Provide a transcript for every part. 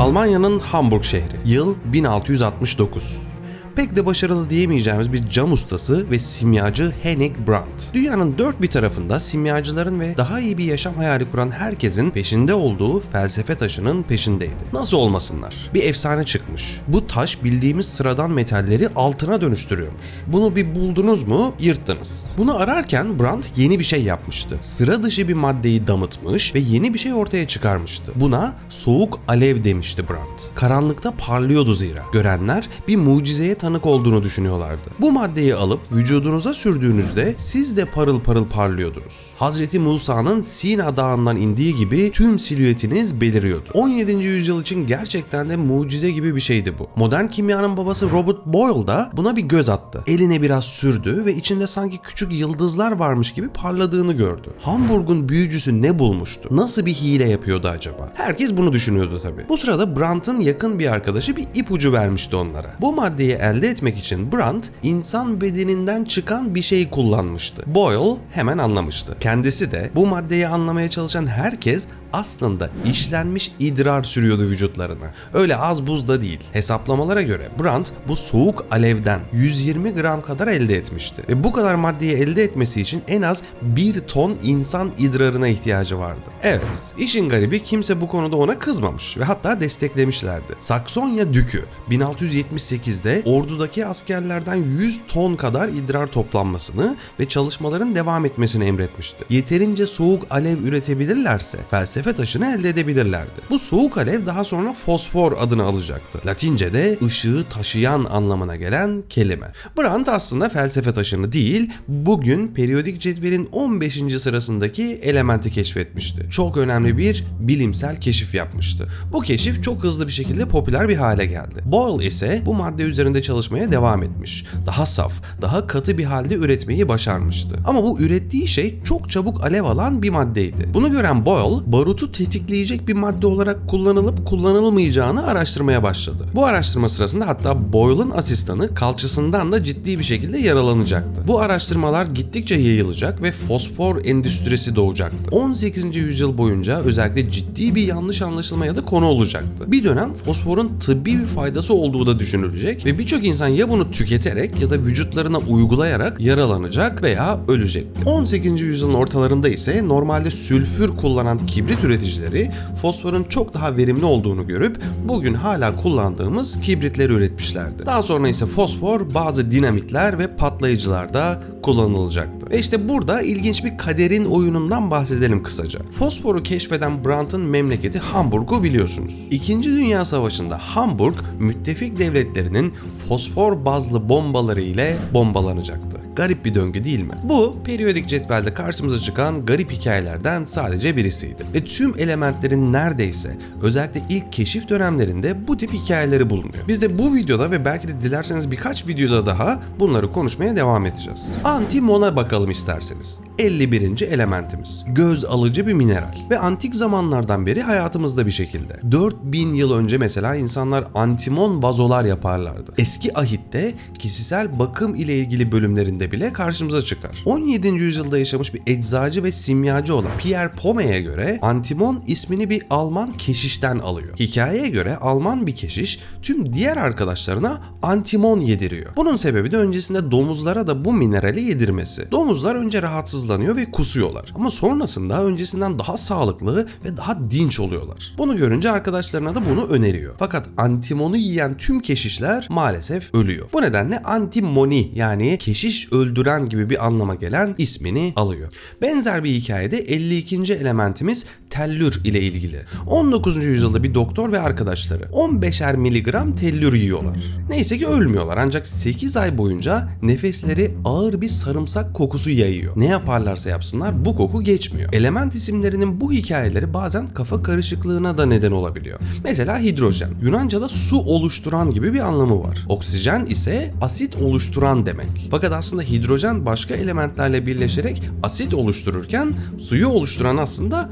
Almanya'nın Hamburg şehri. Yıl 1669. Pek de başarılı diyemeyeceğimiz bir cam ustası ve simyacı Henning Brandt. Dünyanın dört bir tarafında simyacıların ve daha iyi bir yaşam hayali kuran herkesin peşinde olduğu felsefe taşının peşindeydi. Nasıl olmasınlar? Bir efsane çıkmış. Bu taş bildiğimiz sıradan metalleri altına dönüştürüyormuş. Bunu bir buldunuz mu yırttınız. Bunu ararken Brandt yeni bir şey yapmıştı. Sıra dışı bir maddeyi damıtmış ve yeni bir şey ortaya çıkarmıştı. Buna soğuk alev demişti Brandt. Karanlıkta parlıyordu zira. Görenler bir mucizeye tanık olduğunu düşünüyorlardı. Bu maddeyi alıp vücudunuza sürdüğünüzde siz de parıl parıl parlıyordunuz. Hazreti Musa'nın Sina Dağı'ndan indiği gibi tüm silüetiniz beliriyordu. 17. yüzyıl için gerçekten de mucize gibi bir şeydi bu. Modern kimyanın babası Robert Boyle da buna bir göz attı. Eline biraz sürdü ve içinde sanki küçük yıldızlar varmış gibi parladığını gördü. Hamburg'un büyücüsü ne bulmuştu? Nasıl bir hile yapıyordu acaba? Herkes bunu düşünüyordu tabii. Bu sırada Brandt'ın yakın bir arkadaşı bir ipucu vermişti onlara. Bu maddeyi elde etmek için Brandt insan bedeninden çıkan bir şey kullanmıştı. Boyle hemen anlamıştı. Kendisi de bu maddeyi anlamaya çalışan herkes aslında işlenmiş idrar sürüyordu vücutlarına. Öyle az buz da değil. Hesaplamalara göre Brandt bu soğuk alevden 120 gram kadar elde etmişti. Ve bu kadar maddeyi elde etmesi için en az 1 ton insan idrarına ihtiyacı vardı. Evet, işin garibi kimse bu konuda ona kızmamış ve hatta desteklemişlerdi. Saksonya Dükü 1678'de ordudaki askerlerden 100 ton kadar idrar toplanmasını ve çalışmaların devam etmesini emretmişti. Yeterince soğuk alev üretebilirlerse felsefe taşını elde edebilirlerdi. Bu soğuk alev daha sonra fosfor adını alacaktı. Latince'de ışığı taşıyan anlamına gelen kelime. Brandt aslında felsefe taşını değil, bugün periyodik cetvelin 15. sırasındaki elementi keşfetmişti. Çok önemli bir bilimsel keşif yapmıştı. Bu keşif çok hızlı bir şekilde popüler bir hale geldi. Boyle ise bu madde üzerinde çalışmaya devam etmiş. Daha saf, daha katı bir halde üretmeyi başarmıştı. Ama bu ürettiği şey çok çabuk alev alan bir maddeydi. Bunu gören Boyle, barutu tetikleyecek bir madde olarak kullanılıp kullanılmayacağını araştırmaya başladı. Bu araştırma sırasında hatta Boyle'ın asistanı kalçasından da ciddi bir şekilde yaralanacaktı. Bu araştırmalar gittikçe yayılacak ve fosfor endüstrisi doğacaktı. 18. yüzyıl boyunca özellikle ciddi bir yanlış anlaşılmaya da konu olacaktı. Bir dönem fosforun tıbbi bir faydası olduğu da düşünülecek ve birçok insan ya bunu tüketerek ya da vücutlarına uygulayarak yaralanacak veya ölecekti. 18. yüzyılın ortalarında ise normalde sülfür kullanan kibrit üreticileri fosforun çok daha verimli olduğunu görüp bugün hala kullandığımız kibritleri üretmişlerdi. Daha sonra ise fosfor bazı dinamitler ve patlayıcılarda kullanılacaktı. Ve işte burada ilginç bir kaderin oyunundan bahsedelim kısaca. Fosforu keşfeden Brandt'ın memleketi Hamburg'u biliyorsunuz. İkinci Dünya Savaşı'nda Hamburg müttefik devletlerinin fosfor bazlı bombaları ile bombalanacaktı. Garip bir döngü değil mi? Bu periyodik cetvelde karşımıza çıkan garip hikayelerden sadece birisiydi. Ve tüm elementlerin neredeyse özellikle ilk keşif dönemlerinde bu tip hikayeleri bulunuyor. Biz de bu videoda ve belki de dilerseniz birkaç videoda daha bunları konuşmaya devam edeceğiz. Antimon'a bakalım isterseniz. 51. elementimiz. Göz alıcı bir mineral. Ve antik zamanlardan beri hayatımızda bir şekilde. 4000 yıl önce mesela insanlar antimon vazolar yaparlardı. Eski ahitte kişisel bakım ile ilgili bölümlerinde bile karşımıza çıkar. 17. yüzyılda yaşamış bir eczacı ve simyacı olan Pierre Pome'ye göre antimon ismini bir Alman keşişten alıyor. Hikayeye göre Alman bir keşiş tüm diğer arkadaşlarına antimon yediriyor. Bunun sebebi de öncesinde domuzlara da bu minerali yedirmesi. Domuzlar önce rahatsızlanıyor ve kusuyorlar. Ama sonrasında öncesinden daha sağlıklı ve daha dinç oluyorlar. Bunu görünce arkadaşlarına da bunu öneriyor. Fakat antimonu yiyen tüm keşişler maalesef ölüyor. Bu nedenle antimoni yani keşiş öldüren gibi bir anlama gelen ismini alıyor. Benzer bir hikayede 52. elementimiz tellür ile ilgili. 19. yüzyılda bir doktor ve arkadaşları 15'er miligram tellür yiyorlar. Neyse ki ölmüyorlar ancak 8 ay boyunca nefesleri ağır bir sarımsak kokusu yayıyor. Ne yaparlarsa yapsınlar bu koku geçmiyor. Element isimlerinin bu hikayeleri bazen kafa karışıklığına da neden olabiliyor. Mesela hidrojen. Yunanca'da su oluşturan gibi bir anlamı var. Oksijen ise asit oluşturan demek. Fakat aslında hidrojen başka elementlerle birleşerek asit oluştururken suyu oluşturan aslında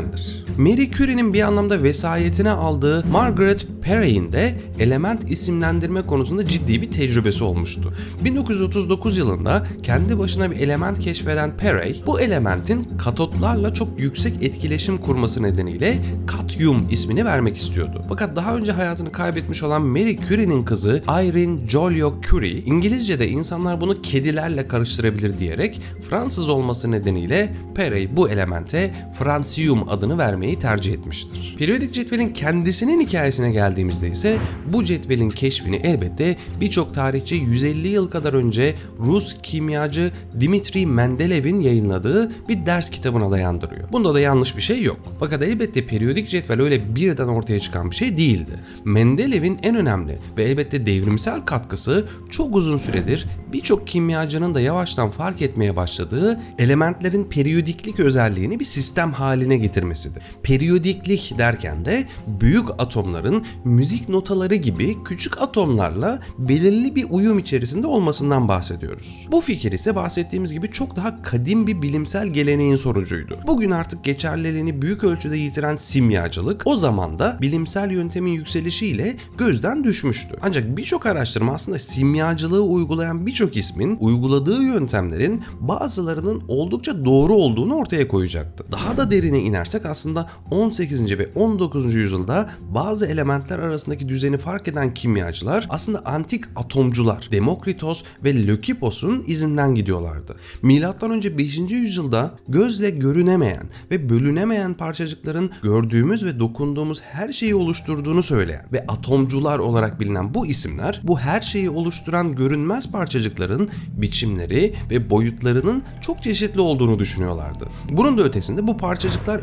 oksijendir. Marie Curie'nin bir anlamda vesayetine aldığı Margaret Perey'in de element isimlendirme konusunda ciddi bir tecrübesi olmuştu. 1939 yılında kendi başına bir element keşfeden Perey, bu elementin katotlarla çok yüksek etkileşim kurması nedeniyle katyum ismini vermek istiyordu. Fakat daha önce hayatını kaybetmiş olan Marie Curie'nin kızı Irene Joliot Curie, İngilizce'de insanlar bunu kedilerle karıştırabilir diyerek Fransız olması nedeniyle Perey bu elemente francium adını vermeyi tercih etmiştir. Periyodik cetvelin kendisinin hikayesine geldiğimizde ise bu cetvelin keşfini elbette birçok tarihçi 150 yıl kadar önce Rus kimyacı Dmitri Mendelev'in yayınladığı bir ders kitabına dayandırıyor. Bunda da yanlış bir şey yok. Fakat elbette periyodik cetvel öyle birden ortaya çıkan bir şey değildi. Mendelev'in en önemli ve elbette devrimsel katkısı çok uzun süredir birçok kimyacının da yavaştan fark etmeye başladığı elementlerin periyodiklik özelliğini bir sistem haline getirmesidir. Periyodiklik derken de büyük atomların müzik notaları gibi küçük atomlarla belirli bir uyum içerisinde olmasından bahsediyoruz. Bu fikir ise bahsettiğimiz gibi çok daha kadim bir bilimsel geleneğin sonucuydu. Bugün artık geçerliliğini büyük ölçüde yitiren simyacılık o zaman da bilimsel yöntemin yükselişiyle gözden düşmüştü. Ancak birçok araştırma aslında simyacılığı uygulayan birçok ismin uyguladığı yöntemlerin bazılarının oldukça doğru olduğunu ortaya koyacaktı. Daha da derine inersek aslında 18. ve 19. yüzyılda bazı elementler arasındaki düzeni fark eden kimyacılar aslında antik atomcular Demokritos ve Lökipos'un izinden gidiyorlardı. Milattan önce 5. yüzyılda gözle görünemeyen ve bölünemeyen parçacıkların gördüğümüz ve dokunduğumuz her şeyi oluşturduğunu söyleyen ve atomcular olarak bilinen bu isimler bu her şeyi oluşturan görünmez parçacıkların biçimleri ve boyutlarının çok çeşitli olduğunu düşünüyorlardı. Bunun da ötesinde bu parçacıklar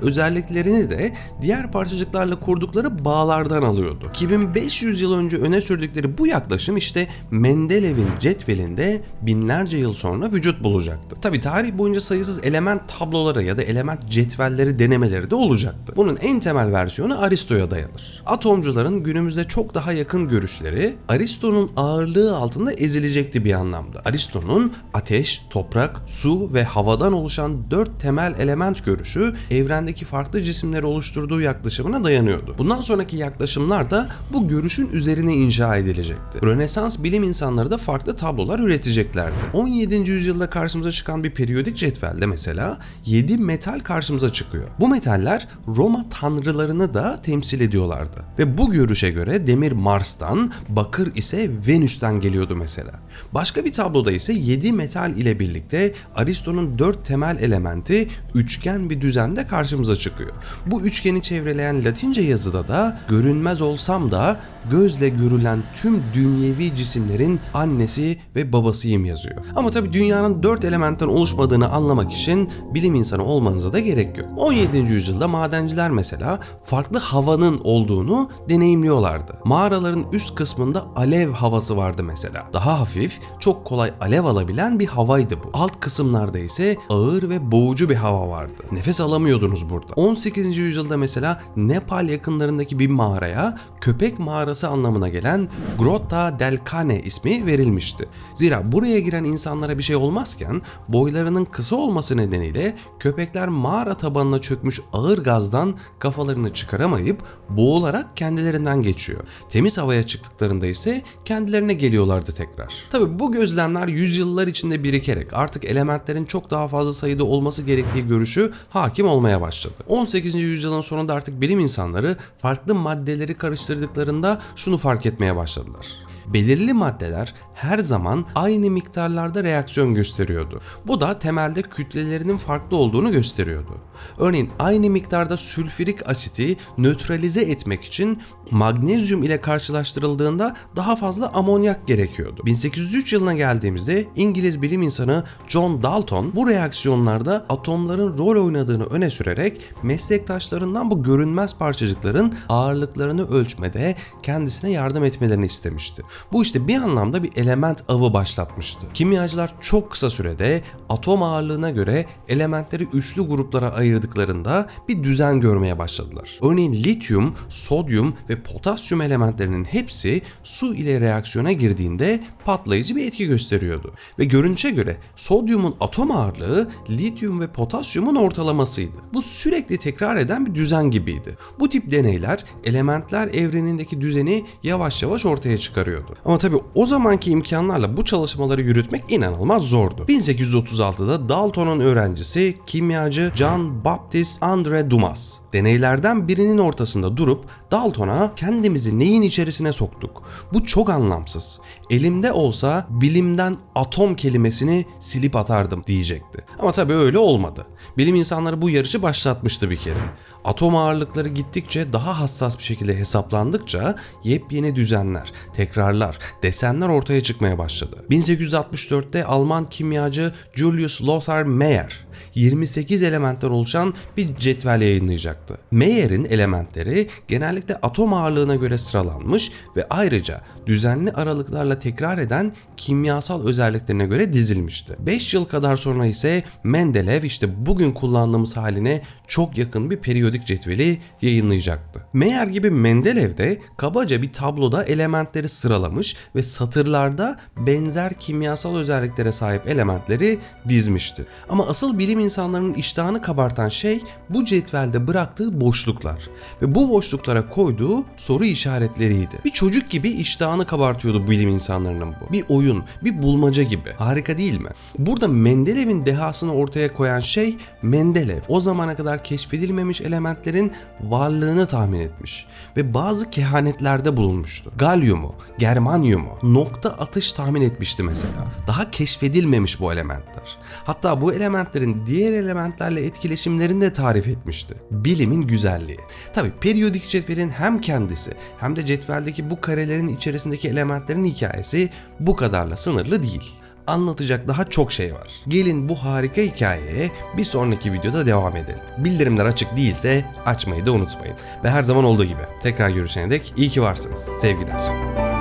özelliklerini de diğer parçacıklarla kurdukları bağlardan alıyordu. 2500 yıl önce öne sürdükleri bu yaklaşım işte Mendelev'in cetvelinde binlerce yıl sonra vücut bulacaktı. Tabi tarih boyunca sayısız element tabloları ya da element cetvelleri denemeleri de olacaktı. Bunun en temel versiyonu Aristo'ya dayanır. Atomcuların günümüzde çok daha yakın görüşleri Aristo'nun ağırlığı altında ezilecekti bir anlamda. Aristo'nun ateş, toprak, su ve havadan oluşan dört temel element görüşü evrendeki farklı cisimleri oluşturduğu yaklaşımına dayanıyordu. Bundan sonraki yaklaşımlar da bu görüşün üzerine inşa edilecekti. Rönesans bilim insanları da farklı tablolar üreteceklerdi. 17. yüzyılda karşımıza çıkan bir periyodik cetvelde mesela 7 metal karşımıza çıkıyor. Bu metaller Roma tanrılarını da temsil ediyorlardı. Ve bu görüşe göre demir Mars'tan, bakır ise Venüs'ten geliyordu mesela. Başka bir tabloda ise 7 metal ile birlikte Aristo'nun 4 temel elementi üçgen bir düzende karşımıza çıkıyor. Bu üçgeni çevreleyen Latince yazıda da görünmez olsam da gözle görülen tüm dünyevi cisimlerin annesi ve babasıyım yazıyor. Ama tabi dünyanın 4 elementten oluşmadığını anlamak için bilim insanı olmanıza da gerek yok. 17. yüzyılda madenciler mesela farklı havanın olduğunu deneyimliyorlardı. Mağaraların üst kısmında alev havası vardı mesela. Daha hafif, çok kolay alev alabilen bir havaydı bu. Alt kısımlarda ise ağır ve boğucu bir hava vardı. Nefes alamıyordunuz burada. 18. yüzyılda mesela Nepal yakınlarındaki bir mağaraya köpek mağarası anlamına gelen Grotta del Cane ismi verilmişti. Zira buraya giren insanlara bir şey olmazken boylarının kısa olması nedeniyle köpekler mağara tabanına çökmüş ağır gazdan kafalarını çıkaramayıp boğularak kendilerinden geçiyor. Temiz havaya çıktıklarında ise kendilerine geliyorlardı tekrar. Tabi bu gözlemler yüzyıllar içinde birikerek artık elementlerin çok daha fazla sayıda olması gerektiği görüşü hakim olmaya başladı. 18. yüzyılın sonunda artık bilim insanları farklı maddeleri karıştırdıklarında şunu fark etmeye başladılar. Belirli maddeler her zaman aynı miktarlarda reaksiyon gösteriyordu. Bu da temelde kütlelerinin farklı olduğunu gösteriyordu. Örneğin aynı miktarda sülfürik asiti nötralize etmek için magnezyum ile karşılaştırıldığında daha fazla amonyak gerekiyordu. 1803 yılına geldiğimizde İngiliz bilim insanı John Dalton bu reaksiyonlarda atomların rol oynadığını öne sürerek meslektaşlarından bu görünmez parçacıkların ağırlıklarını ölçmede kendisine yardım etmelerini istemişti. Bu işte bir anlamda bir element avı başlatmıştı. Kimyacılar çok kısa sürede atom ağırlığına göre elementleri üçlü gruplara ayırdıklarında bir düzen görmeye başladılar. Örneğin lityum, sodyum ve potasyum elementlerinin hepsi su ile reaksiyona girdiğinde patlayıcı bir etki gösteriyordu. Ve görünüşe göre sodyumun atom ağırlığı lityum ve potasyumun ortalamasıydı. Bu sürekli tekrar eden bir düzen gibiydi. Bu tip deneyler elementler evrenindeki düzeni yavaş yavaş ortaya çıkarıyordu. Ama tabii o zamanki imkanlarla bu çalışmaları yürütmek inanılmaz zordu. 1836'da Dalton'un öğrencisi kimyacı Jean Baptiste André Dumas deneylerden birinin ortasında durup Dalton'a kendimizi neyin içerisine soktuk? Bu çok anlamsız. Elimde olsa bilimden atom kelimesini silip atardım diyecekti. Ama tabii öyle olmadı. Bilim insanları bu yarışı başlatmıştı bir kere. Atom ağırlıkları gittikçe daha hassas bir şekilde hesaplandıkça yepyeni düzenler, tekrarlar, desenler ortaya çıkmaya başladı. 1864'te Alman kimyacı Julius Lothar Meyer 28 elementten oluşan bir cetvel yayınlayacaktı. Meyer'in elementleri genellikle atom ağırlığına göre sıralanmış ve ayrıca düzenli aralıklarla tekrar eden kimyasal özelliklerine göre dizilmişti. 5 yıl kadar sonra ise Mendeleev işte bugün kullandığımız haline çok yakın bir periyodik cetveli yayınlayacaktı. Meyer gibi Mendeleev de kabaca bir tabloda elementleri sıralamış ve satırlarda benzer kimyasal özelliklere sahip elementleri dizmişti. Ama asıl bilim insanlarının iştahını kabartan şey bu cetvelde bıraktığı boşluklar ve bu boşluklara koyduğu soru işaretleriydi. Bir çocuk gibi iştahını kabartıyordu bilim insanlarının bu. Bir oyun, bir bulmaca gibi. Harika değil mi? Burada Mendelev'in dehasını ortaya koyan şey Mendelev o zamana kadar keşfedilmemiş elementlerin varlığını tahmin etmiş ve bazı kehanetlerde bulunmuştu. Galyumu, germanyumu, nokta atış tahmin etmişti mesela. Daha keşfedilmemiş bu elementler. Hatta bu elementlerin diğer elementlerle etkileşimlerini de tarif etmişti. Bilimin güzelliği. Tabi periyodik cetvelin hem kendisi hem de cetveldeki bu karelerin içerisindeki elementlerin hikayesi bu kadarla sınırlı değil anlatacak daha çok şey var. Gelin bu harika hikayeye bir sonraki videoda devam edelim. Bildirimler açık değilse açmayı da unutmayın. Ve her zaman olduğu gibi tekrar görüşene dek iyi ki varsınız. Sevgiler.